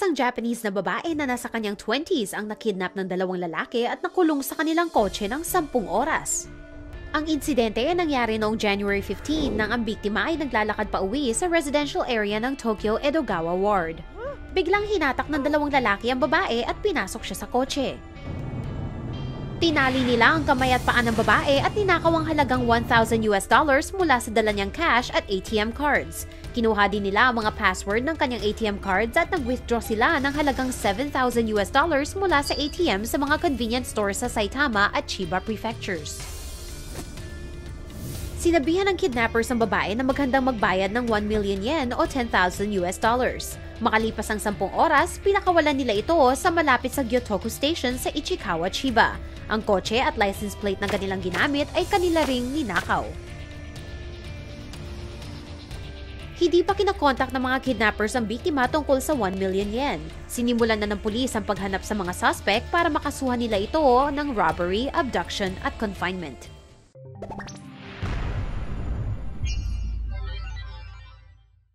Isang Japanese na babae na nasa kanyang 20s ang nakidnap ng dalawang lalaki at nakulong sa kanilang kotse ng 10 oras. Ang insidente ay nangyari noong January 15 nang ang biktima ay naglalakad pa uwi sa residential area ng Tokyo Edogawa Ward. Biglang hinatak ng dalawang lalaki ang babae at pinasok siya sa kotse. Tinali nila ang kamay at paa ng babae at ninakaw ang halagang 1,000 US dollars mula sa dala niyang cash at ATM cards. Kinuha din nila ang mga password ng kanyang ATM cards at nag-withdraw sila ng halagang 7,000 US dollars mula sa ATM sa mga convenience stores sa Saitama at Chiba prefectures. Sinabihan ng kidnappers ang babae na maghandang magbayad ng 1 million yen o 10,000 US dollars. Makalipas ang 10 oras, pinakawalan nila ito sa malapit sa Gyotoku Station sa Ichikawa, Chiba. Ang kotse at license plate na kanilang ginamit ay kanila ring ninakaw. Hindi pa kinakontak ng mga kidnappers ang biktima tungkol sa 1 million yen. Sinimulan na ng pulis ang paghanap sa mga suspect para makasuhan nila ito ng robbery, abduction at confinement.